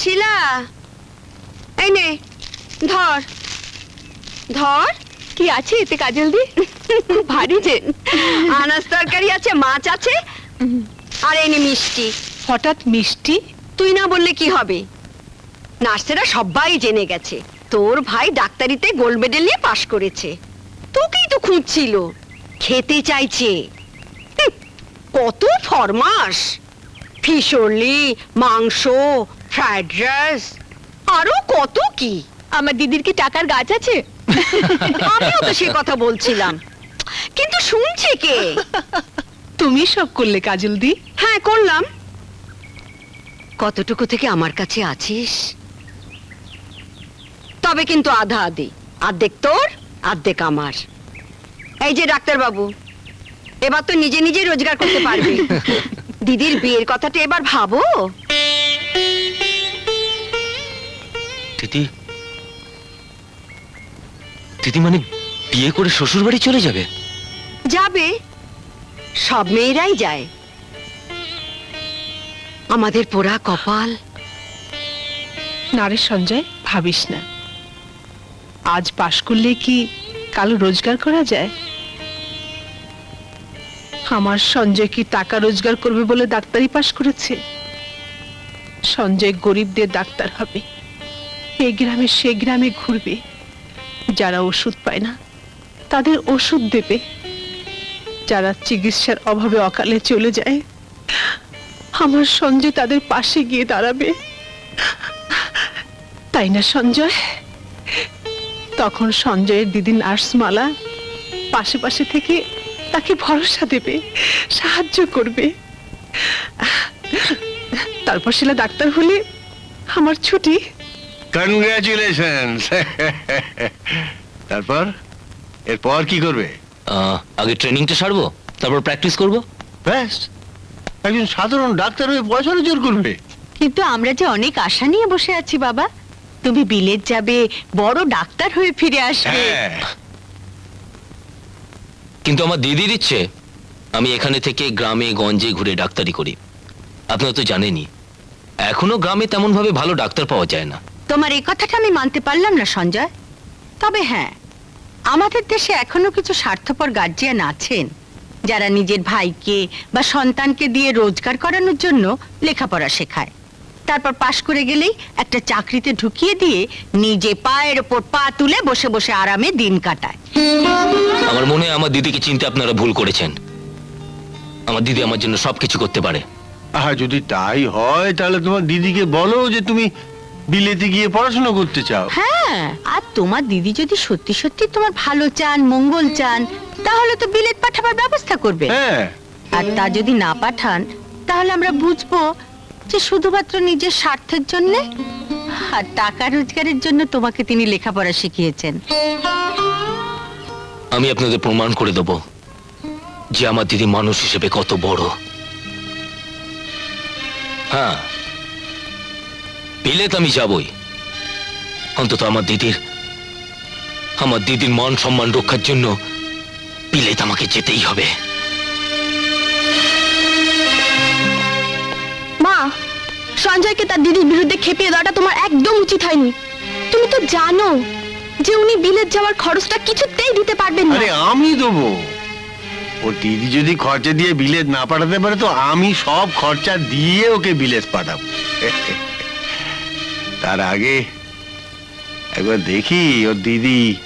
শিলা এই নে ধর। ধর? কি আছে এতে কাজল দি? ভারী যে। আনাজ তরকারি আছে মাছ আছে আর এই নে মিষ্টি। হঠাৎ মিষ্টি? তুই না বললে কি হবে? নার্সেরা সবাই জেনে গেছে তোর ভাই ডাক্তারিতে গোল্ড মেডেল নিয়ে পাশ করেছে। তোকেই তো খুঁজছিল। খেতে চাইছে। কত ফরমাস ফিশরলি মাংস ফ্রাইড রাইস আরও কত কি? আমার দিদির কি টাকার গাছ আছে? আমিও তো সে কথা বলছিলাম। কিন্তু শুনছে কে? তুমি সব করলে কাজল দি। হ্যাঁ করলাম। কতটুকু থেকে আমার কাছে আছিস? তবে কিন্তু আধা আধি। আর্ধেক তোর আর্ধেক আমার। এই যে ডাক্তার বাবু এবার তো নিজে নিজে রোজগার করতে পারবি। দিদির বিয়ের কথাটা এবার ভাবো। দিদি দিদি মানে বিয়ে করে শ্বশুর বাড়ি চলে যাবে? যাবে। সব মেয়েরাই যায়। আমাদের পোড়া কপাল। নারে সঞ্জয় ভাবিস না। আজ পাশ করলে কি কাল রোজগার করা যায়? আমার সঞ্জয় কি টাকা রোজগার করবে বলে ডাক্তারি পাশ করেছে? সঞ্জয় গরিবদের ডাক্তার হবে। এই গ্রামে সে গ্রামে ঘুরবে। যারা ওষুধ পায় না, তাদের ওষুধ দেবে। যারা চিকিৎসার অভাবে অকালে চলে যায়, আমার সঞ্জয় তাদের পাশে গিয়ে দাঁড়াবে। তাই না, সঞ্জয়? তখন সঞ্জয়ের দিদি নার্সমালা পাশে পাশে থেকে তাকে ভরসা দেবে, সাহায্য করবে। তারপর শিলা ডাক্তার হলে আমার ছুটি। কনগ্রাচুলেশনস তারপর? এরপর কি করবে? আহ, আগে ট্রেনিংটা সারবো তারপর প্র্যাকটিস করব। ব্যাস। একজন সাধারণ ডাক্তার হয়ে পয়সা রোজগার করবে। কিন্তু আমরা যে অনেক আশা নিয়ে বসে আছি বাবা তুমি বিলেত যাবে বড় ডাক্তার হয়ে ফিরে আসবে। হ্যাঁ। কিন্তু আমার দিদির ইচ্ছে আমি এখানে থেকে গ্রামে গঞ্জে ঘুরে ডাক্তারি করি। আপনারা তো জানেনই এখনও গ্রামে তেমন ভাবে ভালো ডাক্তার পাওয়া যায় না। তোমার এই কথাটা আমি মানতে পারলাম না সঞ্জয়। তবে হ্যাঁ আমাদের দেশে এখনও কিছু স্বার্থপর গার্জিয়ান আছেন যারা নিজের ভাইকে বা সন্তানকে দিয়ে রোজগার করানোর জন্য লেখাপড়া শেখায়। তারপর পাশ করে গেলেই একটা চাকরিতে ঢুকিয়ে দিয়ে নিজে পায়ের ওপর পা তুলে বসে বসে আরামে দিন কাটায়। আমার মনে হয় আমার দিদিকে চিনতে আপনারা ভুল করেছেন। আমার দিদি আমার জন্য সবকিছু করতে পারে। আহা যদি তাই হয় তাহলে তোমার দিদিকে বলো যে তুমি বিলেতে গিয়ে পড়াশোনা করতে চাও? হ্যাঁ আর তোমার দিদি যদি সত্যি সত্যি তোমার ভালো চান মঙ্গল চান তাহলে তো বিলেত পাঠাবার ব্যবস্থা করবে। হ্যাঁ। আর তা যদি না পাঠান তাহলে আমরা বুঝব যে শুধুমাত্র নিজের স্বার্থের জন্য আর টাকা রোজগারের জন্য তোমাকে তিনি লেখাপড়া শিখিয়েছেন। আমি আপনাদের প্রমাণ করে দেব যে আমার দিদি মানুষ হিসেবে কত বড়। হ্যাঁ বিলেত আমি যাবই। অন্তত আমার দিদির আমার দিদির মান সম্মান রক্ষার জন্য বিলেত আমাকে যেতেই হবে। মা সঞ্জয়কে তার দিদির বিরুদ্ধে খেপিয়ে দেওয়াটা তোমার একদম উচিত হয়নি। তুমি তো জানো যে উনি বিলেত যাওয়ার খরচটা কিছুতেই দিতে পারবেন না। আরে আমি দেবো। ও দিদি যদি খরচা দিয়ে বিলেত না পাঠাতে পারে তো আমি সব খরচা দিয়ে ওকে বিলেত পাঠাবো। তার আগে একবার দেখি ওর দিদি।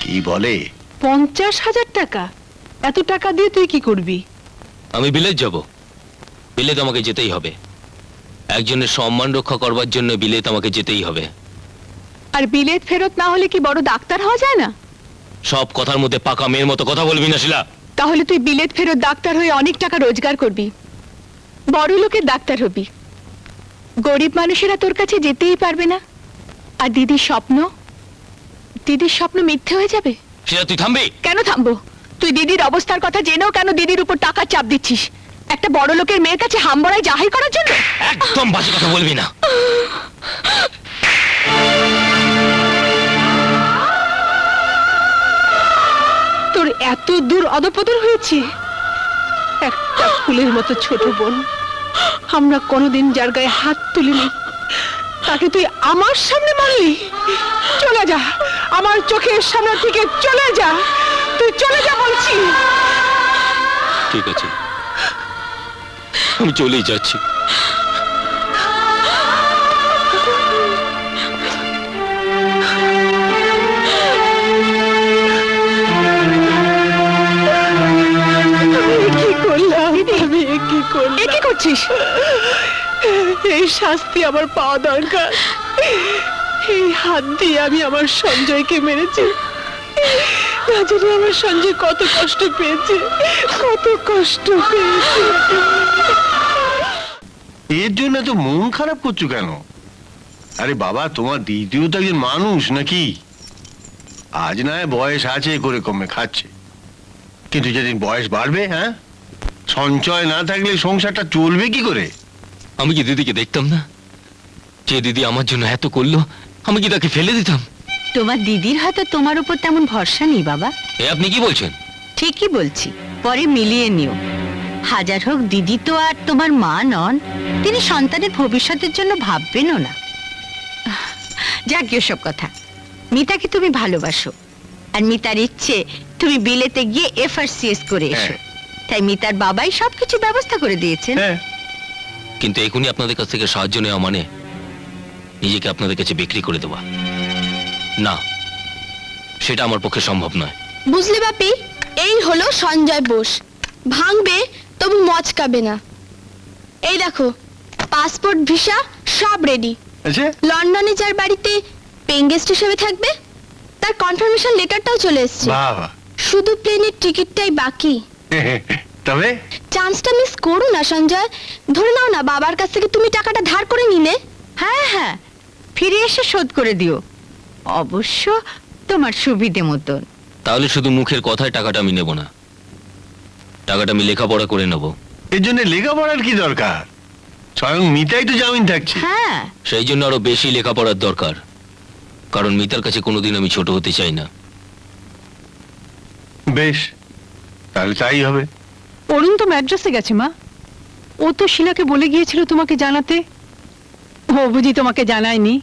কি বলে? পঞ্চাশ হাজার টাকা? এত টাকা দিয়ে তুই কি করবি? আমি বিলেত যাব। বিলেত আমাকে যেতেই হবে। একজনের সম্মান রক্ষা করবার জন্য বিলেত আমাকে যেতেই হবে। আর বিলেত ফেরত না হলে কি বড় ডাক্তার হওয়া যায় না? সব কথার মধ্যে পাকা মেয়ের মতো কথা বলবি না শিলা। তাহলে তুই বিলেত ফেরত ডাক্তার হয়ে অনেক টাকা রোজগার করবি। বড় লোকের ডাক্তার হবি। গরিব মানুষেরা তোর কাছে যেতেই পারবে না। আর দিদির স্বপ্ন? দিদির স্বপ্ন মিথ্যে হয়ে যাবে? শিলা তুই থামবি? কেন থামবো? তুই দিদির অবস্থার কথা জেনেও কেন দিদির উপর টাকা চাপ দিচ্ছিস? একটা বড় লোকের মেয়ের কাছে হামবড়াই জাহির করার জন্য? একদম বাজে কথা বলবি না। তোর এত দূর অদপতন হয়েছে। একটা ফুলের মতো ছোট বোন। আমরা কোনোদিন যার গায়ে হাত তুলিনি, তাকে তুই আমার সামনে মারলি। চলে যা, আমার চোখের সামনে থেকে চলে যা, তুই চলে যা বলছি। ঠিক আছে, আমি চলেই যাচ্ছি। করছিস? এই শাস্তি আমার পাওয়া দরকার। এই হাত দিয়ে আমি আমার সঞ্জয়কে মেরেছি। না আমার সঞ্জয় কত কষ্ট পেয়েছে, কত কষ্ট পেয়েছে। এর জন্য তো মন খারাপ করছ কেন? আরে বাবা, তোমার দিদিও তো একজন মানুষ নাকি? আজ না হয় বয়স আছে করে কমে খাচ্ছে। কিন্তু যেদিন বয়স বাড়বে হ্যাঁ? সঞ্চয় না থাকলে সংসারটা চলবে কি করে? আমি কি দিদিকে দেখতাম না? যে দিদি আমার জন্য এত করল আমি কি তাকে ফেলে দিতাম? তোমার দিদির হয়তো তোমার উপর তেমন ভরসা নেই বাবা। এ আপনি কি বলছেন? ঠিকই বলছি পরে মিলিয়ে নিও। হাজার হোক দিদি তো আর তোমার মা নন তিনি সন্তানের ভবিষ্যতের জন্য ভাববেনও না। যাক সব কথা। মিতাকে তুমি ভালোবাসো আর মিতার ইচ্ছে তুমি বিলেতে গিয়ে এফআরসিএস করে এসো। হ্যাঁ। তাই মিতার বাবাই সবকিছু ব্যবস্থা করে দিয়েছেন। হ্যাঁ। কিন্তু এখনই আপনাদের কাছ থেকে সাহায্য নেওয়া মানে নিজেকে আপনাদের কাছে বিক্রি করে দেওয়া। না সেটা আমার পক্ষে সম্ভব নয়। বুঝলে বাপি এই হলো সঞ্জয় বোস। ভাঙবে তবু মচকাবে না। এই দেখো পাসপোর্ট ভিসা সব রেডি লন্ডনে যার বাড়িতে পেইং গেস্ট হিসেবে থাকবে তার কনফার্মেশন লেটারটাও চলে এসেছে। শুধু প্লেনের টিকিটটাই বাকি। তবে? চান্সটা মিস করো না সঞ্জয়। ধরে নাও না বাবার কাছ থেকে তুমি টাকাটা ধার করে নিলে। হ্যাঁ হ্যাঁ। ফিরে এসে শোধ করে দিও। অবশ্য তোমার সুবিধে মতন। তাহলে শুধু মুখের কথায় টাকাটা আমি নেব না। টাকাটা আমি লেখাপড়া করে নেব। এর জন্য লেখাপড়ার কি দরকার? স্বয়ং মিতাই তো জামিন থাকছে। হ্যাঁ। সেই জন্য আরও বেশি লেখাপড়ার দরকার। কারণ মিতার কাছে কোনোদিন আমি ছোট হতে চাই না। বেশ তাহলে তাই হবে। অরুণ তো ম্যাড্রাসে গেছে মা। ও তো শিলাকে বলে গিয়েছিল তোমাকে জানাতে। ও বুঝি তোমাকে জানায়নি।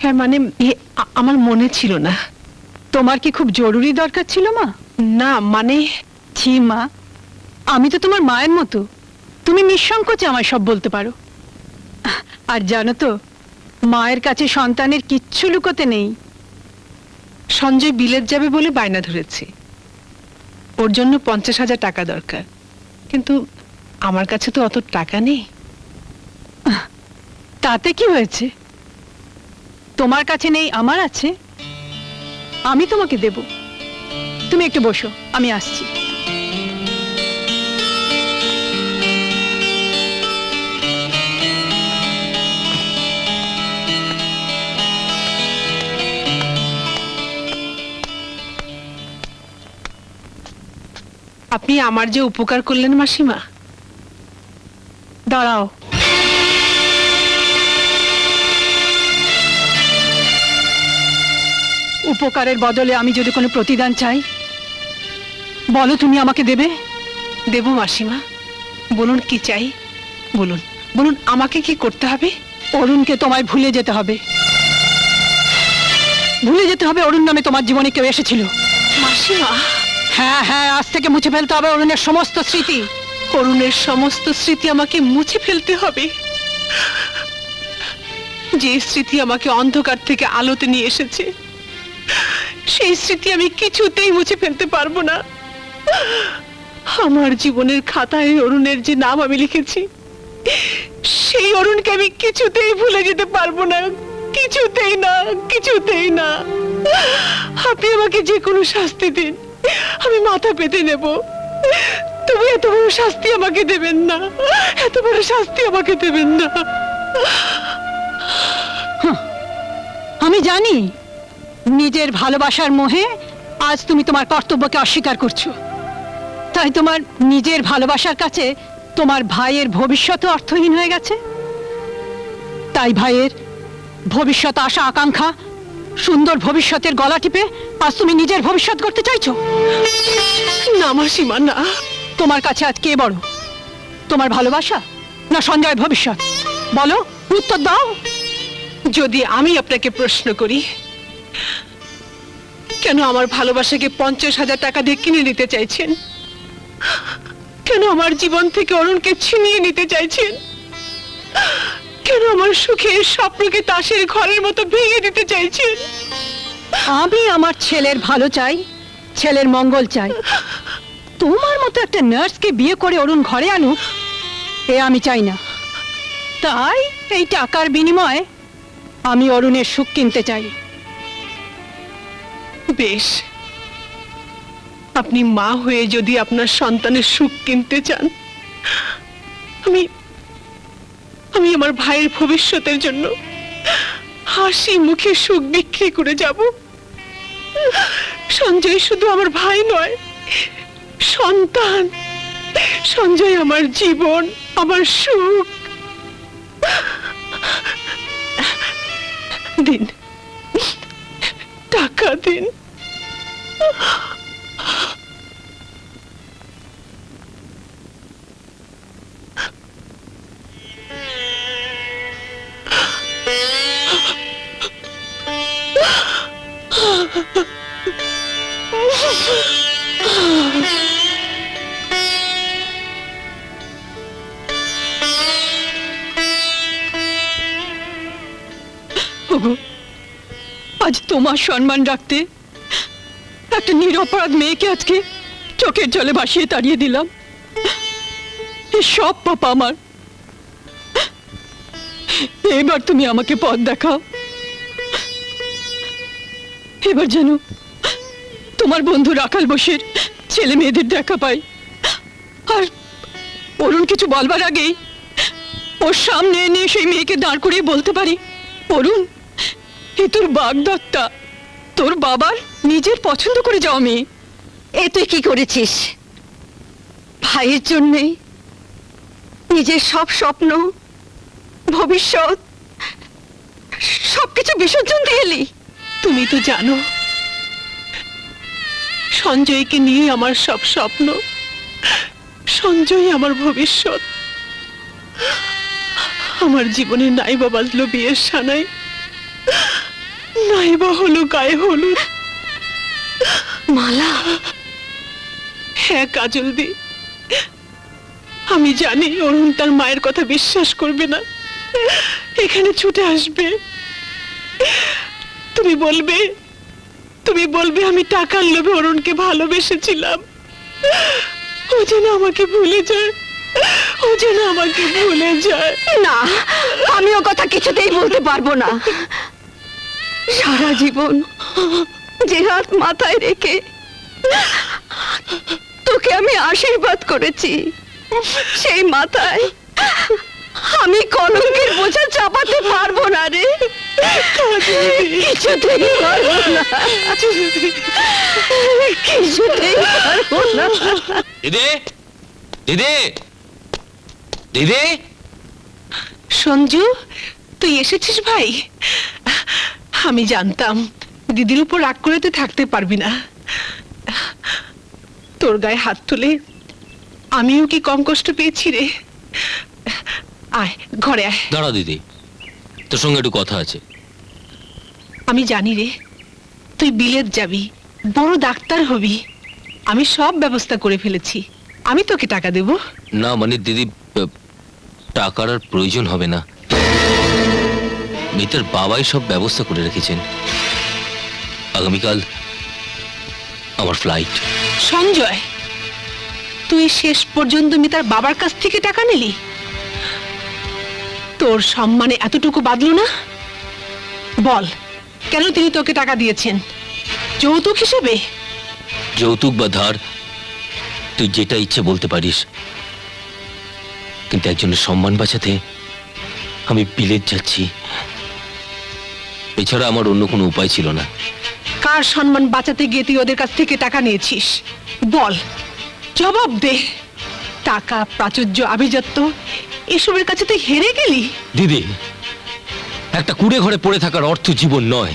হ্যাঁ মানে আমার মনে ছিল না। তোমার কি খুব জরুরি দরকার ছিল মা? না মানে ছি মা। আমি তো তোমার মায়ের মতো। তুমি নিঃসংকোচে আমায় সব বলতে পারো। আর জানো তো মায়ের কাছে সন্তানের কিচ্ছু লুকোতে নেই। সঞ্জয় বিলেত যাবে বলে বায়না ধরেছে। ওর জন্য পঞ্চাশ হাজার টাকা দরকার। কিন্তু আমার কাছে তো অত টাকা নেই। তাতে কি হয়েছে? তোমার কাছে নেই, আমার আছে। আমি তোমাকে দেব। তুমি একটু বসো, আমি আসছি। আপনি আমার যে উপকার করলেন মাসিমা, দাঁড়াও। উপকারের বদলে আমি যদি কোনো প্রতিদান চাই, বলো তুমি আমাকে দেবে? দেব মাসিমা। বলুন কি চাই? বলুন। বলুন, আমাকে কি করতে হবে? অরুণকে তোমায় ভুলে যেতে হবে। ভুলে যেতে হবে অরুণ নামে তোমার জীবনে কেউ এসেছিল। মাসিমা হ্যাঁ হ্যাঁ আজ থেকে মুছে ফেলতে হবে অরুণের সমস্ত স্মৃতি। অরুণের সমস্ত স্মৃতি আমাকে মুছে ফেলতে হবে। যে স্মৃতি আমাকে অন্ধকার থেকে আলোতে নিয়ে এসেছে, সেই স্মৃতি আমি কিছুতেই মুছে ফেলতে পারব না। আমার জীবনের খাতায় অরুণের যে নাম আমি লিখেছি, সেই অরুণকে আমি কিছুতেই ভুলে যেতে পারব না, কিছুতেই না কিছুতেই না। আপনি আমাকে যে কোনো শাস্তি দিন। আমি মাথা পেতে নেব। তবে এত বড় শাস্তি আমাকে দেবেন না। এত বড় শাস্তি আমাকে দেবেন না। আমি জানি নিজের ভালোবাসার মোহে আজ তুমি তোমার কর্তব্যকে অস্বীকার করছ। তাই তোমার নিজের ভালোবাসার কাছে তোমার ভাইয়ের ভবিষ্যৎ অর্থহীন হয়ে গেছে। তাই ভাইয়ের ভবিষ্যৎ আশা, আকাঙ্ক্ষা সুন্দর ভবিষ্যতের গলা টিপে আজ তুমি নিজের ভবিষ্যৎ করতে চাইছো? না না। তোমার কাছে আজ কে বড়? তোমার ভালোবাসা না সঞ্জয়ের ভবিষ্যৎ? বলো, উত্তর দাও। যদি আমি আপনাকে প্রশ্ন করি, কেন আমার ভালোবাসাকে পঞ্চাশ হাজার টাকা দিয়ে কিনে নিতে চাইছেন? কেন আমার জীবন থেকে অরুণকে ছিনিয়ে নিতে চাইছেন? কেন আমার সুখের স্বপ্নকে তাসের ঘরের মতো ভেঙে দিতে চাইছেন? আমি আমার ছেলের ভালো চাই ছেলের মঙ্গল চাই। তোমার মতো একটা নার্সকে বিয়ে করে অরুণ ঘরে আনুক এ আমি চাই না। তাই এই টাকার বিনিময়ে আমি অরুণের সুখ কিনতে চাই। বেশ। আপনি মা হয়ে যদি আপনার সন্তানের সুখ কিনতে চান আমি আমি আমার ভাইয়ের ভবিষ্যতের জন্য হাসি মুখে সুখ বিক্রি করে যাব। সঞ্জয় শুধু আমার ভাই নয়, সন্তান, সঞ্জয় আমার জীবন, আমার সুখ। দিন, টাকা দিন। আজ তোমার সম্মান রাখতে একটা নিরপরাধ মেয়েকে আজকে চোখের জলে ভাসিয়ে তাড়িয়ে দিলাম। সব পাপ আমার। এবার তুমি আমাকে পথ দেখাও। এবার যেন তোমার বন্ধু রাখাল বসের ছেলে মেয়েদের দেখা পাই। আর অরুণ কিছু বলবার আগেই ওর সামনে এনে সেই মেয়েকে দাঁড় করিয়ে বলতে পারি, অরুণ, এ তোর বাগদত্তা, তোর বাবার নিজের পছন্দ করে যাও মেয়ে। এ তুই কি করেছিস? ভাইয়ের জন্যে নিজের সব স্বপ্ন, ভবিষ্যৎ, সবকিছু বিসর্জন দিয়ে এলি। তুমি তো জানো সঞ্জয়কে নিয়ে আমার সব স্বপ্ন সঞ্জয় আমার ভবিষ্যৎ। আমার জীবনে নাইবা বাজলো বিয়ের সানাই নাইবা হলো গায়ে হলুদ। মালা? হ্যাঁ কাজল দি আমি জানি অরুণ তার মায়ের কথা বিশ্বাস করবে না। এখানে ছুটে আসবে। তুমি বলবে তুমি বলবে আমি টাকার লোভে অরুণকে ভালোবেসেছিলাম। ও যেন আমাকে ভুলে যায়, ও যেন আমাকে ভুলে যায়। না, আমি ও কথা কিছুতেই বলতে পারব না। সারা জীবন যে হাত মাথায় রেখে তোকে আমি আশীর্বাদ করেছি, সেই মাথায় আমি কলঙ্কের বোঝা চাপাতে পারব না রে। কিছুতেই পারব না কিছুতেই পারব না দিদি দিদি দিদি। সঞ্জু তুই এসেছিস ভাই? আমি জানতাম দিদির উপর রাগ করে তুই থাকতে পারবি না। তোর গায়ে হাত তুলে আমিও কি কম কষ্ট পেয়েছি রে? আয় ঘরে আয়। দাঁড়া দিদি তোর সঙ্গে একটু কথা আছে। আমি জানি রে তুই বিলেত যাবি বড় ডাক্তার হবি। আমি সব ব্যবস্থা করে ফেলেছি। আমি তোকে টাকা দেব? না মানে দিদি আহ, টাকার আর প্রয়োজন হবে না। মিতার বাবাই সব ব্যবস্থা করে রেখেছেন। আগামীকাল আমার ফ্লাইট সঞ্জয় তুই শেষ পর্যন্ত আমি তার বাবার কাছ থেকে টাকা নিলি? তোর সম্মানে এতটুকু বাদলো না? বল কেন তিনি তোকে টাকা দিয়েছেন? যৌতুক হিসেবে? যৌতুক বা ধার তুই যেটা ইচ্ছে বলতে পারিস। কিন্তু একজনের সম্মান বাঁচাতে আমি বিলেত যাচ্ছি। এছাড়া আমার অন্য কোনো উপায় ছিল না। কার সম্মান বাঁচাতে গিয়ে তুই ওদের কাছ থেকে টাকা নিয়েছিস? বল জবাব দে। টাকা প্রাচুর্য আভিজাত্য এসবের কাছে তুই হেরে গেলি? দিদি একটা কুড়ে ঘরে পড়ে থাকার অর্থ জীবন নয়।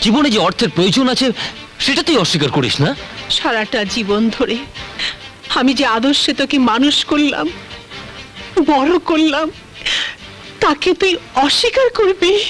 জীবনে যে অর্থের প্রয়োজন আছে সেটা তুই অস্বীকার করিস না? সারাটা জীবন ধরে আমি যে আদর্শে তোকে মানুষ করলাম বড় করলাম তাকে তুই অস্বীকার করবি?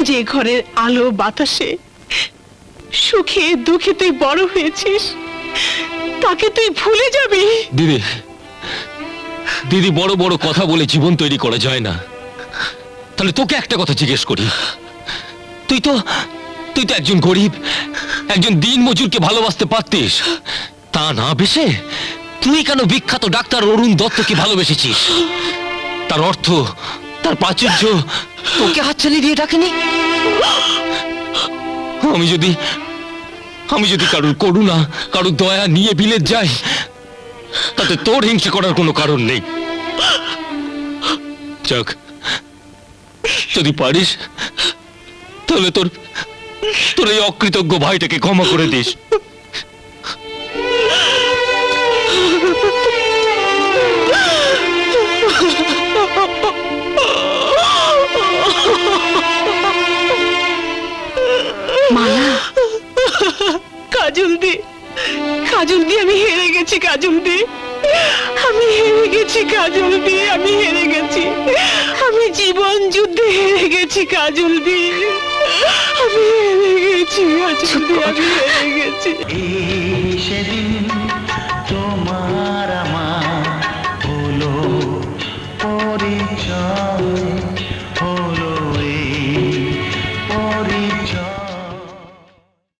যে ঘরের আলো বাতাসে সুখে দুঃখে তুই বড় হয়েছিস তাকে তুই ভুলে যাবি। দিদি দিদি বড় বড় কথা বলে জীবন তৈরি করা যায় না। তাহলে তোকে একটা কথা জিজ্ঞেস করি। তুই তো তুই তো একজন গরিব, একজন দিন মজুরকে ভালোবাসতে পারতিস। তা না বেশে তুই কেন বিখ্যাত ডাক্তার অরুণ দত্তকে ভালোবেসেছিস? তার অর্থ, তার প্রাচুর্য তোকে হাতছানি দিয়ে ডাকেনি? আমি যদি আমি যদি কারোর করুণা, কারোর দয়া নিয়ে বিলেত যাই, তাতে তোর হিংসা করার কোনো কারণ নেই। যাক, যদি পারিস, তাহলে তোর তোর এই অকৃতজ্ঞ ভাইটাকে ক্ষমা করে দিস। মালা কাজল দি। কাজল দি আমি হেরে গেছি কাজল দি। আমি হেরে গেছি কাজল দি আমি হেরে গেছি। আমি জীবন যুদ্ধে হেরে গেছি কাজল দি। আমি হেরে গেছি কাজল দি আমি হেরে গেছি। সেদিন তোমার আমার হলো পরিচয়।